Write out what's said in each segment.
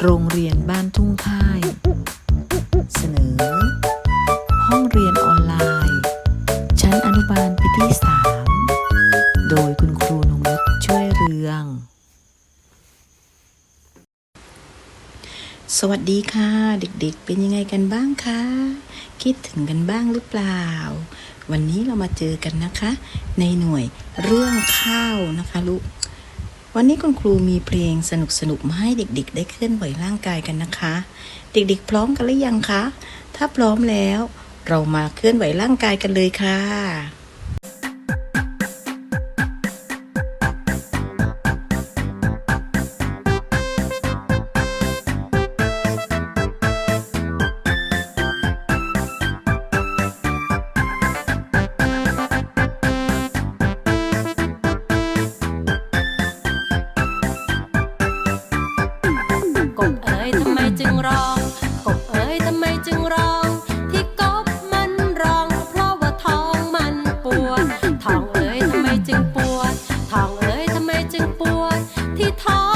โรงเรียนบ้านทุ่งค่าย เสนอ ห้องเรียนออนไลน์ ชั้นอนุบาลปีที่3โดยคุณครูนงนุชช่วยเรือง สวัสดีค่ะ เด็กๆ เป็นยังไงกันบ้างคะ คิดถึงกันบ้างหรือเปล่า วันนี้เรามาเจอกันนะคะ ในหน่วยเรื่องข้าวนะคะลูก วันนี้คุณครูมีเพลงสนุกๆมาให้เด็กๆ ได้เคลื่อนไหวร่างกายกันนะคะ เด็กๆ พร้อมกันหรือยังคะ ถ้าพร้อมแล้ว เรามาเคลื่อนไหวร่างกายกันเลยค่ะ ที่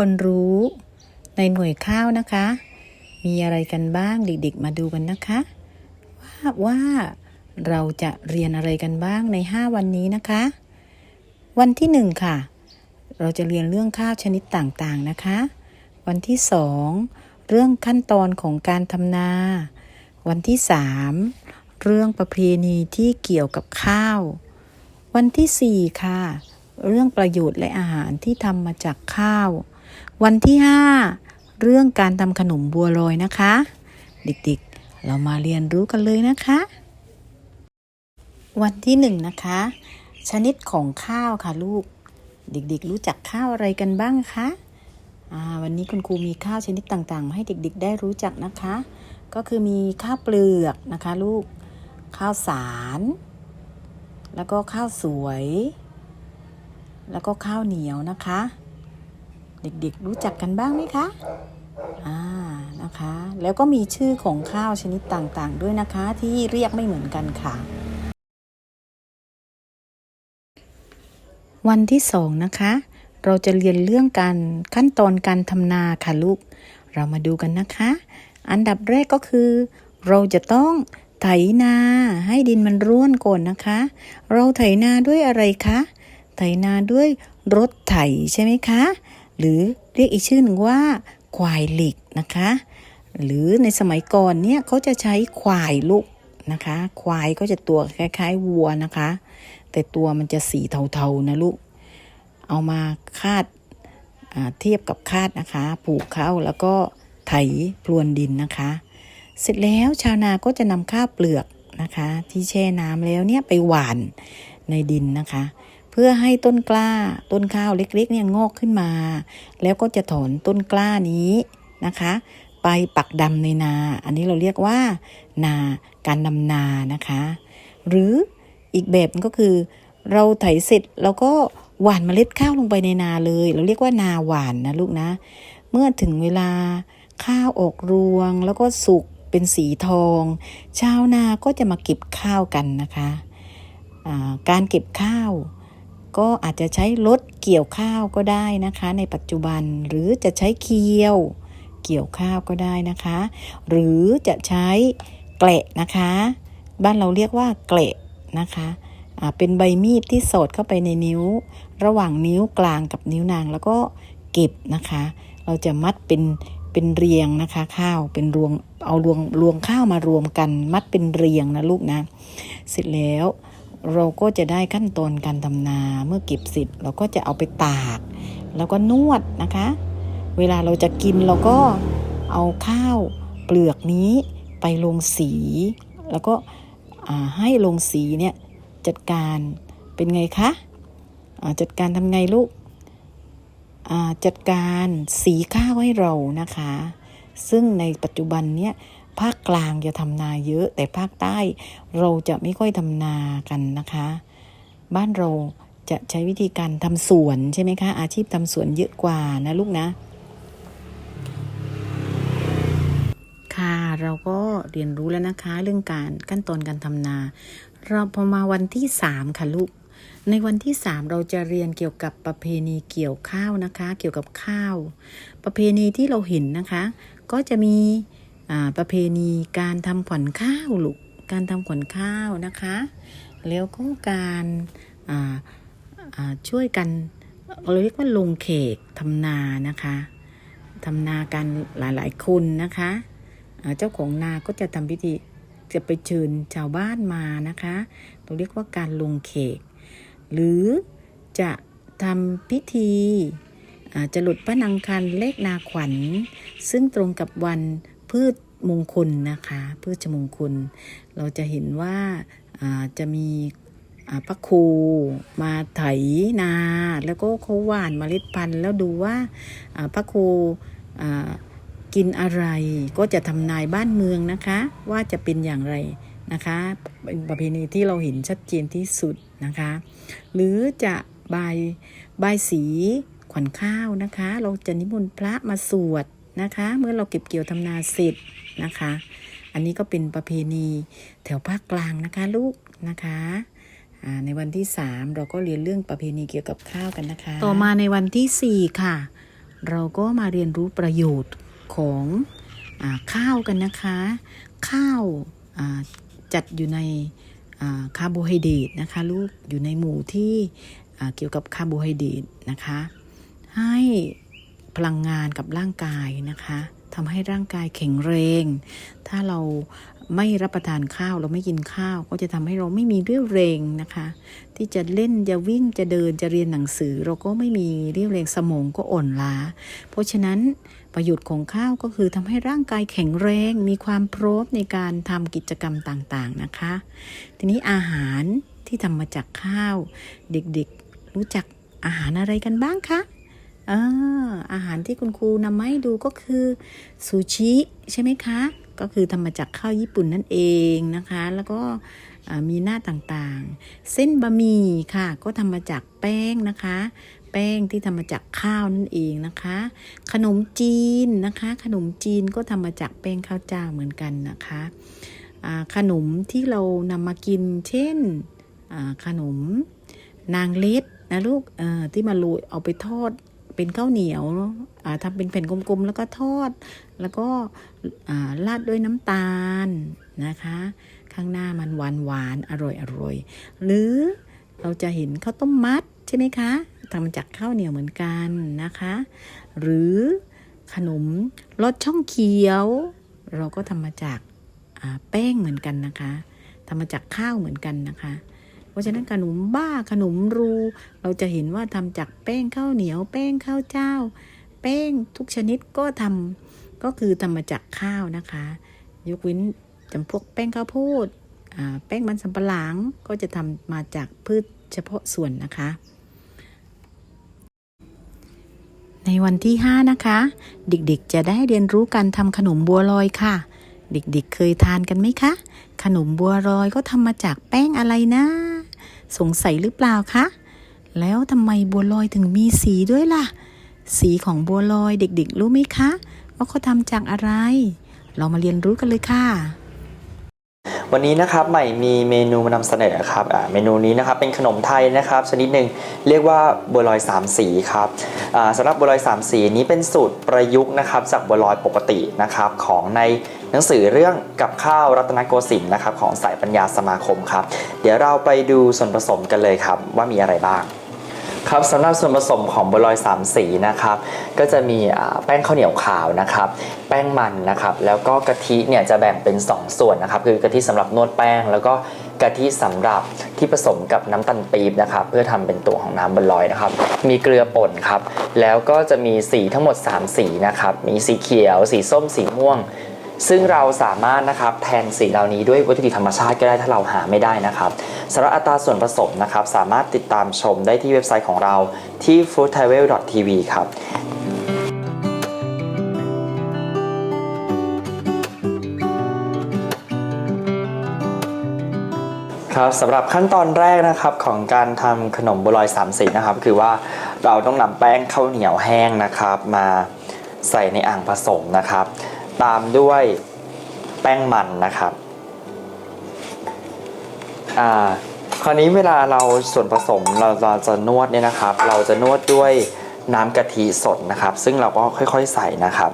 ควรรู้ในหน่วยข้าวนะคะ มีอะไรกันบ้างเด็กๆ มาดูกันนะคะ ว่าว่าเราจะเรียนอะไรกันบ้างใน 5 วันนี้นะคะ วันที่ 1 ค่ะ เราจะเรียนเรื่องข้าวชนิดต่างๆนะคะ วันที่ 2 เรื่องขั้นตอนของการทำนา วันที่ 3 เรื่องประเพณีที่เกี่ยวกับข้าว วันที่ 4 ค่ะ เรื่องประโยชน์และอาหารที่ทำมาจากข้าว วันที่ 5 เรื่องการทำขนมบัวลอยนะคะ เด็กๆ เรามาเรียนรู้กันเลยนะคะ วันที่ 1 นะคะ ชนิดของข้าวค่ะลูก เด็กๆ รู้จักข้าวอะไรกันบ้างคะวันนี้คุณครูมีข้าวชนิดต่างๆมาให้เด็กๆ ได้รู้จักนะคะ ก็คือมีข้าวเปลือกนะคะลูก ข้าวสาร แล้วก็ข้าวสวย แล้วก็ข้าวเหนียวนะคะ เด็กๆ รู้จักกันบ้างไหมคะ อ่า นะคะ แล้วก็มีชื่อของข้าวชนิดต่างๆ ด้วยนะคะที่เรียกไม่เหมือนกันค่ะ วันที่สองนะคะ เราจะเรียนเรื่องการขั้นตอนการทำนาค่ะลูก เรามาดูกันนะคะ อันดับแรกก็คือ เราจะต้องไถนาให้ดินมันร่วนก่อนนะคะ เราไถนาด้วยอะไรคะ ไถนาด้วยรถไถใช่ไหมคะ หรือเรียกอีกชื่อหนึ่งว่าควายเหล็กนะคะ หรือในสมัยก่อนเนี่ยเขาจะใช้ควายลูกนะคะ ควายก็จะตัวคล้ายๆวัวนะคะ แต่ตัวมันจะสีเทาๆนะลูก เอามาคาดเทียบกับคาดนะคะ ผูกเข้าแล้วก็ไถพรวนดินนะคะ เสร็จแล้วชาวนาก็จะนำข้าวเปลือกนะคะ ที่แช่น้ำแล้วเนี่ยไปหว่านในดินนะคะ พื่อให้ต้นกล้าต้นข้าวเล็กๆเนี่ยงอกขึ้นมา แล้วก็จะถอนต้นกล้านี้นะคะ ไปปักดำในนา อันนี้เราเรียกว่า นาการดำนานะคะ หรืออีกแบบก็คือ เราไถเสร็จเราก็หว่านเมล็ดข้าวลงไปในนาเลย เราเรียกว่านาหวานนะลูกนะ เมื่อถึงเวลาข้าวออกรวง แล้วก็สุกเป็นสีทอง ชาวนาก็จะมาเก็บข้าวกันนะคะาการเก็บข้าว ก็อาจจะใช้รถเกี่ยวข้าวก็ได้นะคะ ในปัจจุบันหรือจะใช้เคียว เกี่ยวข้าวก็ได้นะคะ หรือจะใช้แกละนะคะ บ้านเราเรียกว่าแกละนะคะเป็นใบมีดที่สอดเข้าไปในนิ้ว ระหว่างนิ้วกลางกับนิ้วนางแล้วก็เก็บนะคะ เราจะมัดเป็นเป็นเรียงนะคะ ข้าวเป็นรวงเอารวงรวงข้าวมารวมกัน มัดเป็นเรียงนะลูกนะ เสร็จแล้ว เราก็จะได้ขั้นตอนการทำนาเมื่อเก็บเสร็จเราก็จะเอาไปตาก แล้วก็นวดนะคะ เวลาเราจะกินเราก็เอาข้าวเปลือกนี้ไปลงสี แล้วก็ให้ลงสีเนี่ยจัดการเป็นไงคะจัดการทำไงลูกจัดการสีข้าวให้เรานะคะ ซึ่งในปัจจุบันเนี่ย ภาคกลางจะทำนาเยอะ แต่ภาคใต้เราจะไม่ค่อยทำนากันนะคะ บ้านเราจะใช้วิธีการทำสวนใช่ไหมคะ อาชีพทำสวนเยอะกว่านะลูกนะ ค่ะเราก็เรียนรู้แล้วนะคะ เรื่องการขั้นตอนการทำนา เราพอมาวันที่สามค่ะลูกในวันที่สามเราจะเรียนเกี่ยวกับประเพณีเกี่ยวข้าวนะคะ เกี่ยวกับข้าว ประเพณีที่เราเห็นนะคะ ก็จะมี ประเพณีการทำขวัญข้าวลูกการทำขวัญข้าวนะคะ แล้วก็การช่วยกันเราเรียกว่าลงเขกทำนานะคะทำนากันหลายๆคนนะคะเจ้าของนาก็จะทำพิธีจะไปเชิญชาวบ้านมานะคะเราเรียกว่าการลงเขก หรือจะทำพิธีจะหลุดพระนังคันเลขนาขวัญ ซึ่งตรงกับวัน พืชมงคลนะคะ พืชมงคล เราจะเห็นว่าจะมีพระครูมาไถนา แล้วก็เขาหว่านเมล็ดพันธุ์ แล้วดูว่าพระครูกินอะไรก็จะทำนายบ้านเมืองนะคะ ว่าจะเป็นอย่างไรนะคะเป็นประเพณีที่เราเห็นชัดเจนที่สุดนะคะ หรือจะบายบายสีขวัญข้าวนะคะ เราจะนิมนต์พระมาสวด นะคะ เมื่อเราเก็บเกี่ยวทำนาเสร็จนะคะ อันนี้ก็เป็นประเพณีแถวภาคกลางนะคะลูกนะคะในวันที่ 3 เราก็เรียนเรื่องประเพณีเกี่ยวกับข้าวกันนะคะ ต่อมาในวันที่ 4 ค่ะ เราก็มาเรียนรู้ประโยชน์ของอข้าวกันนะคะ ข้าวจัดอยู่ในคาร์โบไฮเดรตนะคะลูกอยู่ในหมู่ที่เกี่ยวกับคาร์โบไฮเดรตนะคะ ให้ พลังงานกับร่างกายนะคะทำให้ร่างกายแข็งแรง ถ้าเราไม่รับประทานข้าวเราไม่กินข้าว ก็จะทำให้เราไม่มีเรี่ยวแรงนะคะ ที่จะเล่นจะวิ่งจะเดินจะเรียนหนังสือ เราก็ไม่มีเรี่ยวแรงสมองก็อ่อนล้า เพราะฉะนั้นประโยชน์ของข้าวก็คือทำให้ร่างกายแข็งแรง มีความพร้อมในการทำกิจกรรมต่างๆนะคะ ทีนี้อาหารที่ทำมาจากข้าว เด็กๆรู้จักอาหารอะไรกันบ้างคะ อาอาหารที่คุณครูนำมาให้ดูก็คือซูชิใช่ไหมคะ ก็คือทำมาจากข้าวญี่ปุ่นนั่นเองนะคะ แล้วก็มีหน้าต่างๆ เส้นบะหมี่ค่ะ ก็ทำมาจากแป้งนะคะ แป้งที่ทำมาจากข้าวนั่นเองนะคะ ขนมจีนนะคะ ขนมจีนก็ทำมาจากแป้งข้าวเจ้าเหมือนกันนะคะขนมที่เรานำมากิน เช่นขนมนางเล็ดนะลูกที่มาโรยเอาไปทอด เป็นข้าวเหนียวอ่าทำเป็นแผ่นกลมๆ แล้วก็ทอด แล้วก็ราดด้วยน้ำตาลนะคะ ข้างหน้ามันหวานหวานอร่อยอร่อยหรือเราจะเห็นข้าวต้มมัดใช่ไหมคะทำมาจากข้าวเหนียวเหมือนกันนะคะ หรือขนมรสช่องเขียว เราก็ทำมาจากแป้งเหมือนกันนะคะทำมาจากข้าวเหมือนกันนะคะ ราะฉะนั้นขนมบ้าขนมรู เราจะเห็นว่าทำจากแป้งข้าวเหนียวแป้งข้าวเจ้า แป้งทุกชนิดก็ทำก็คือทำมาจากข้าวนะคะ ยกเว้นจำพวกแป้งข้าวโพดแป้งมันสำปะหลังก็จะทำมาจากพืชเฉพาะส่วนนะคะ ในวันที่ 5 นะคะ เด็กๆจะได้เรียนรู้การทำขนมบัวลอยค่ะ เด็กๆเคยทานกันไหมคะ ขนมบัวลอยก็ทำมาจากแป้งอะไรนะ สงสัยหรือเปล่าคะ แล้วทำไมบัวลอยถึงมีสีด้วยล่ะ สีของบัวลอยเด็กๆ รู้ไหมคะ ว่าเขาทำจากอะไร เรามาเรียนรู้กันเลยค่ะวันนี้นะครับใหม่มีเมนูมานำเสนอครับเมนูนี้นะครับเป็นขนมไทยนะครับ ชนิดหนึ่งเรียกว่าบัวลอยสามสีครับอ่าสำหรับบัวลอยสามสีนี้เป็นสูตรประยุกต์นะครับจากบัวลอยปกตินะครับของใน นังสือเรื่องกับข้าวรัตนโกสินทร์นะครับของสายปัญญาสมาคมครับ เดี๋ยวเราไปดูส่วนผสมกันเลยครับว่ามีอะไรบ้างครับสำหรับส่วนผสมของบัวลอยสามสีนะครับก็จะมีแป้งข้าวเหนียวขาวนะครับแป้งมันนะครับแล้วก็กะทิเนี่ยจะแบ่งเป็น 2 ส่วนนะครับคือกะทิสำหรับนวดแป้ง แล้วก็กะทิสำหรับที่ผสมกับน้ำตาลปี๊บนะครับเพื่อทำเป็นตัวของน้ำบัวลอยนะครับมีเกลือป่นครับแล้วก็จะมีสีทั้งหมด 3 สีนะครับมีสีเขียว สีส้มสีม่วง ซึ่งเราสามารถนะครับแทนสีเหล่านี้ด้วยวัตถุดิบธรรมชาติก็ได้ถ้าเราหาไม่ได้นะครับสำหรับอัตราส่วนผสมนะครับสามารถติดตามชมได้ที่เว็บไซต์ของเราที่ foodtravel.tv ครับครับสำหรับขั้นตอนแรกนะครับของการทำขนมบัวลอยสามสีนะครับคือว่าเราต้องนำแป้งข้าวเหนียวแห้งนะครับ มาใส่ในอ่างผสมนะครับ ตามด้วยแป้งมันนะครับอ่าคราวนี้เวลาเราส่วนผสมเราเราจะนวดเนี่ยนะครับ เราจะนวดด้วยน้ำกะทิสดนะครับ ซึ่งเราก็ค่อยๆใส่นะครับ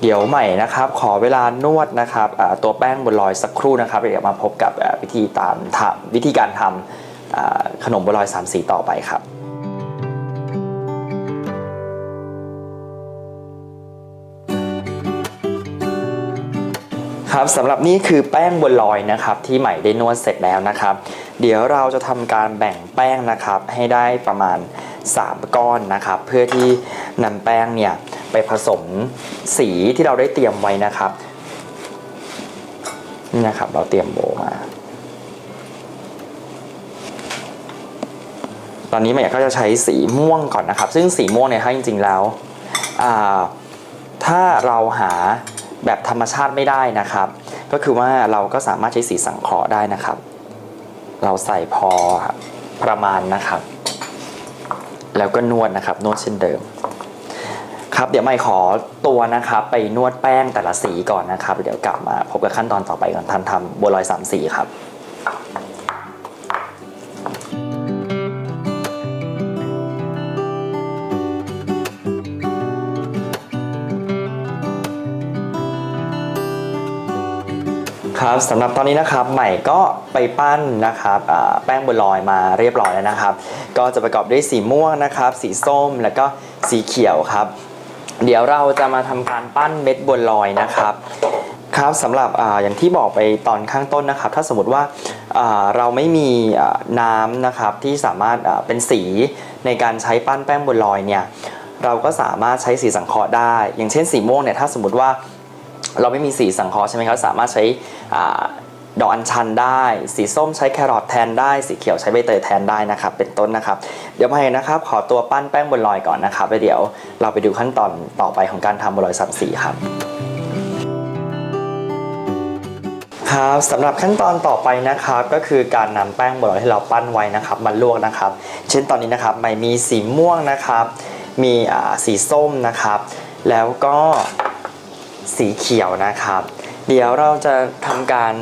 เดี๋ยวใหม่นะครับ ขอเวลานวดนะครับตัวแป้งบนลอยสักครู่นะครับเดี๋ยวมาพบกับวิธีตามทำวิธีการทำขนมบนลอยสามสีต่อไปครับ ครับสำหรับนี่คือแป้งบนลอยนะครับที่ใหม่ได้นวดเสร็จแล้วนะครับ เดี๋ยวเราจะทำการแบ่งแป้งนะครับให้ได้ประมาณ 3 ก้อนนะครับ เพื่อที่นำแป้งเนี่ยไปผสมสีที่เราได้เตรียมไว้นะครับนี่นะครับเราเตรียมโบมา ตอนนี้ใหม่ก็จะใช้สีม่วงก่อนนะครับ ซึ่งสีม่วงเนี่ยถ้าจริง ๆแล้วถ้าเราหา แบบธรรมชาติไม่ได้นะครับ ก็คือว่าเราก็สามารถใช้สีสังเคราะห์ได้นะครับ เราใส่พอประมาณนะครับ แล้วก็นวดนะครับนวดเช่นเดิม ครับเดี๋ยวไม่ขอตัวนะครับ ไปนวดแป้งแต่ละสีก่อนนะครับ เดี๋ยวกลับมาพบกับขั้นตอนต่อไปก่อนทันทำบัวลอยสามสีครับ ครับสำหรับตอนนี้นะครับใหม่ก็ไปปั้นนะครับแป้งบัวลอยมาเรียบร้อยแล้วนะครับ ก็จะประกอบด้วยสีม่วงนะครับ สีส้มแล้วก็สีเขียวครับ เดี๋ยวเราจะมาทำการปั้นเม็ดบัวลอยนะครับครับสำหรับออย่างที่บอกไปตอนข้างต้นนะครับ ถ้าสมมติว่าเราไม่มีน้ำนะครับที่สามารถเป็นสีในการใช้ปั้นแป้งบัวลอยเนี่ยเราก็สามารถใช้สีสังเคราะห์ได้ อย่างเช่นสีม่วงเนี่ยถ้าสมมติว่า เราไม่มีสีสังเคราะห์ใช่ไหมครับสามารถใช้อาดอกอัญชันได้ สีส้มใช้แครอทแทนได้ สีเขียวใช้ใบเตยแทนได้นะครับ เป็นต้นนะครับ เดี๋ยวมาเลยนะครับ ขอตัวปั้นแป้งบนลอยก่อนนะครับเดี๋ยวเราไปดูขั้นตอนต่อไปของการทำบนลอยสามสีครับครับสำหรับขั้นตอนต่อไปนะครับก็คือการนำแป้งบนลอยที่เราปั้นไว้นะครับมาลวกนะครับ เช่นตอนนี้นะครับไม่มีสีม่วงนะครับ มีสีส้มนะครับ แล้วก็ สีเขียวนะครับ เดี๋ยวเราจะทำการ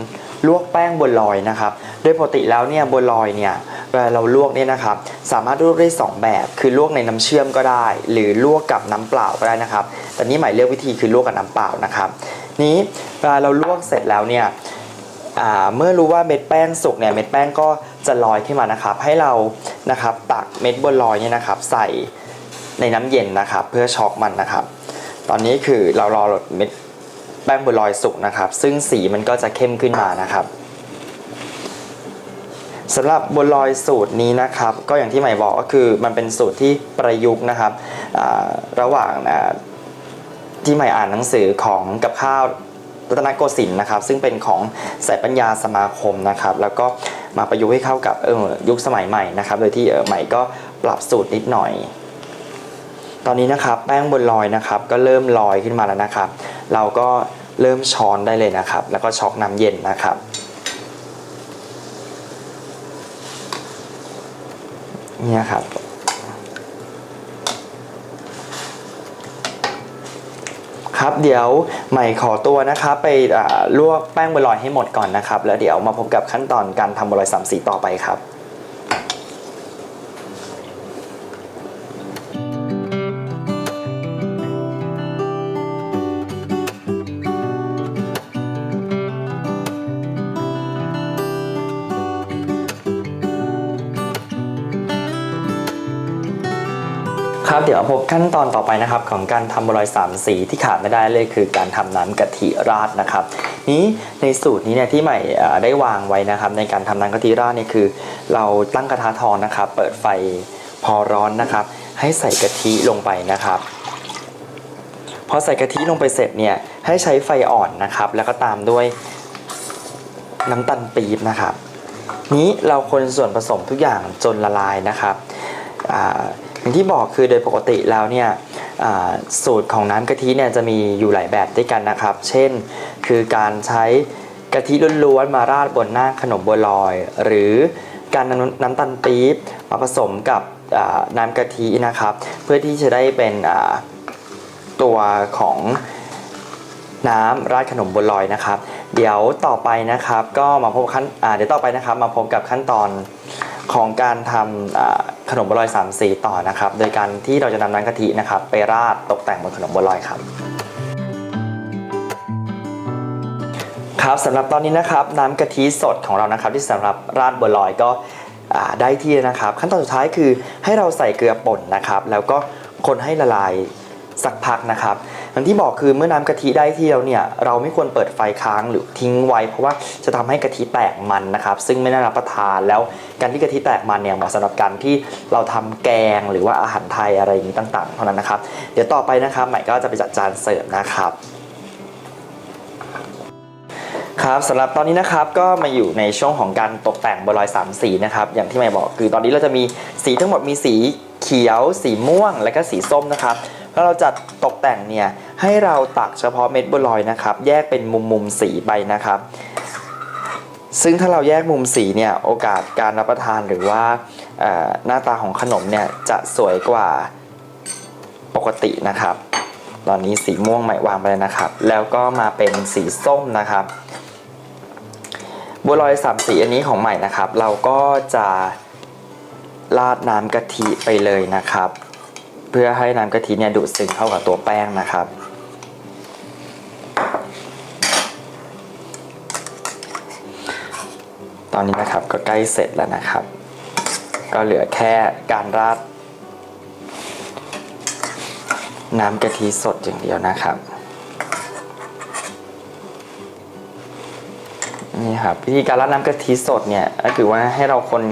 ลวกแป้งบนลอยนะครับ โดยปกติแล้วเนี่ยบนลอยเนี่ยเวลาเราลวกเนี่ยนะครับ สามารถลวกได้สองแบบ คือลวกในน้ำเชื่อมก็ได้ หรือลวกกับน้ำเปล่าก็ได้นะครับ แต่นี้หมายเลือกวิธีคือลวกกับน้ำเปล่านะครับ นี้เวลาเราลวกเสร็จแล้วเนี่ยเมื่อรู้ว่าเม็ดแป้งสุกเนี่ยเม็ดแป้งก็จะลอยขึ้นมานะครับ ให้เรานะครับตักเม็ดบนลอยเนี่ยนะครับ ใส่ในน้ำเย็นนะครับ เพื่อช็อกมันนะครับ ตอนนี้คือเรารอเม็ดแป้งบัวลอยสุกนะครับ ซึ่งสีมันก็จะเข้มขึ้นมานะครับสำหรับบัวลอยสูตรนี้นะครับ ก็อย่างที่ใหม่บอกก็คือมันเป็นสูตรที่ประยุกต์นะครับระหว่างที่ใหม่อ่านหนังสือของกับข้าวรัตนโกสินทร์นะครับ ซึ่งเป็นของสายปัญญาสมาคมนะครับ แล้วก็มาประยุกต์ให้เข้ากับยุคสมัยใหม่นะครับ โดยที่ใหม่ก็ปรับสูตรนิดหน่อย ตอนนี้นะครับแป้งบนลอยนะครับก็เริ่มลอยขึ้นมาแล้วนะครับ เราก็เริ่มช้อนได้เลยนะครับ แล้วก็ช็อกน้ำเย็นนะครับ เนี่ยครับ ครับเดี๋ยวใหม่ขอตัวนะครับไปลวกแป้งบนวลอยให้หมดก่อนนะครับ แล้วเดี๋ยวมาพบกับขั้นตอนการทำบัวอยสามสีต่อไปครับ พบขั้นตอนต่อไปนะครับของการทำบัวลอยสามสีที่ขาดไม่ได้เลยคือการทำน้ำกะทิราดนะครับ นี้ในสูตรนี้เนี่ยที่ใหม่ได้วางไว้นะครับ ในการทำน้ำกะทิราดเนี่ยคือ เราตั้งกระทะทองนะครับ เปิดไฟพอร้อนนะครับ ให้ใส่กะทิลงไปนะครับพอใส่กะทิลงไปเสร็จเนี่ยให้ใช้ไฟอ่อนนะครับ แล้วก็ตามด้วยน้ำตาลปี๊บนะครับ นี้เราคนส่วนผสมทุกอย่างจนละลายนะครับ อ่าอย่างที่บอกคือโดยปกติแล้วเนี่ยสูตรของน้ำกะทิเนี่ยจะมีอยู่หลายแบบด้วยกันนะครับ เช่น คือการใช้กะทิล้วนๆมาราดบนหน้าขนมบัวลอย หรือการนำน้ำตาลปี๊บมาผสมกับน้ำกะทินะครับ เพื่อที่จะได้เป็นตัวของน้ำราดขนมบัวลอยนะครับ เดี๋ยวต่อไปนะครับก็มาพบขั้นเดี๋ยวต่อไปนะครับมาพบกับขั้นตอนของการทำ ขนมบัวลอยสามสีต่อนะครับ โดยการที่เราจะนำน้ำกะทินะครับ ไปราดตกแต่งบนขนมบัวลอยครับ ครับสำหรับตอนนี้นะครับน้ำกะทิสดของเรานะครับ ที่สำหรับราดบัวลอยก็ได้ที่นะครับ ขั้นตอนสุดท้ายคือให้เราใส่เกลือป่นนะครับ แล้วก็คนให้ละลายสักพักนะครับ อย่างที่บอกคือเมื่อน้ำกะทิได้ที่แล้วเนี่ยเราไม่ควรเปิดไฟค้างหรือทิ้งไว้ เพราะว่าจะทำให้กะทิแตกมันนะครับซึ่งไม่น่ารับประทานแล้วการที่กะทิแตกมันเนี่ยเหมาะสำหรับการที่เราทำแกงหรือว่าอาหารไทยอะไรอย่างนี้ต่างๆเท่านั้นนะครับเดี๋ยวต่อไปนะครับใหม่ก็จะไปจัดจานเสิร์ฟนะครับครับสำหรับตอนนี้นะครับก็มาอยู่ในช่วงของการตกแต่งบัวลอยสามสีนะครับอย่างที่ไม่บอกคือตอนนี้เราจะมีสีทั้งหมดมีสีเขียว สีม่วง และก็สีส้มนะครับ แล้วเราจะตกแต่งเนี่ยให้เราตักเฉพาะเม็ดบัวลอยนะครับ แยกเป็นมุมมุมสีไปนะครับ ซึ่งถ้าเราแยกมุมสีเนี่ยโอกาสการรับประทานหรือว่าหน้าตาของขนมเนี่ยจะสวยกว่าปกตินะครับ ตอนนี้สีม่วงใหม่วางไปเลยนะครับ แล้วก็มาเป็นสีส้มนะครับบัวลอยสามสีอันนี้ของใหม่นะครับ เราก็จะราดน้ำกะทิไปเลยนะครับ เพื่อให้น้ำกะทิเนี่ยดูดซึมเข้ากับตัวแป้งนะครับ ตอนนี้นะครับก็ใกล้เสร็จแล้วนะครับ ก็เหลือแค่การราดน้ำกะทิสดอย่างเดียวนะครับนี่ครับวิธีการราดน้ำกะทิสดเนี่ยก็คือว่าให้เราคน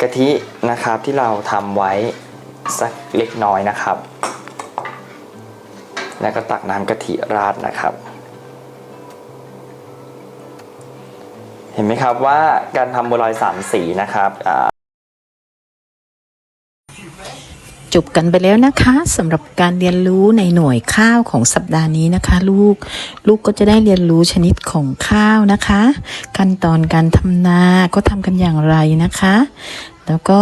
กะทินะครับที่เราทำไว้ สักเล็กน้อยนะครับ แล้วก็ตักน้ำกะทิราดนะครับ เห็นไหมครับว่าการทำบัวลอยสามสีนะครับจบกันไปแล้วนะคะสำหรับการเรียนรู้ในหน่วยข้าวของสัปดาห์นี้นะคะ ลูกลูกก็จะได้เรียนรู้ชนิดของข้าวนะคะ ขั้นตอนการทำนาก็ทำกันอย่างไรนะคะ แล้วก็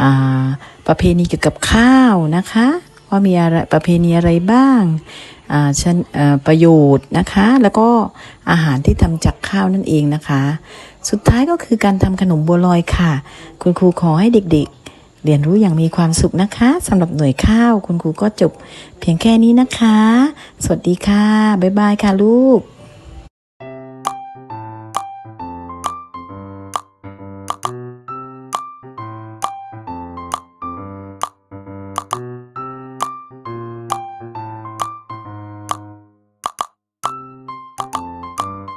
อ่า ประเพณีเกี่ยวกับข้าวนะคะ ว่ามีอะไรประเพณีอะไรบ้างอ่าชนเอ่อประโยชน์นะคะ แล้วก็อาหารที่ทำจากข้าวนั่นเองนะคะ สุดท้ายก็คือการทำขนมบัวลอยค่ะ คุณครูขอให้เด็กๆ เรียนรู้อย่างมีความสุขนะคะสำหรับหน่วยข้าว คุณครูก็จบเพียงแค่นี้นะคะ สวัสดีค่ะ บ๊ายบายค่ะลูก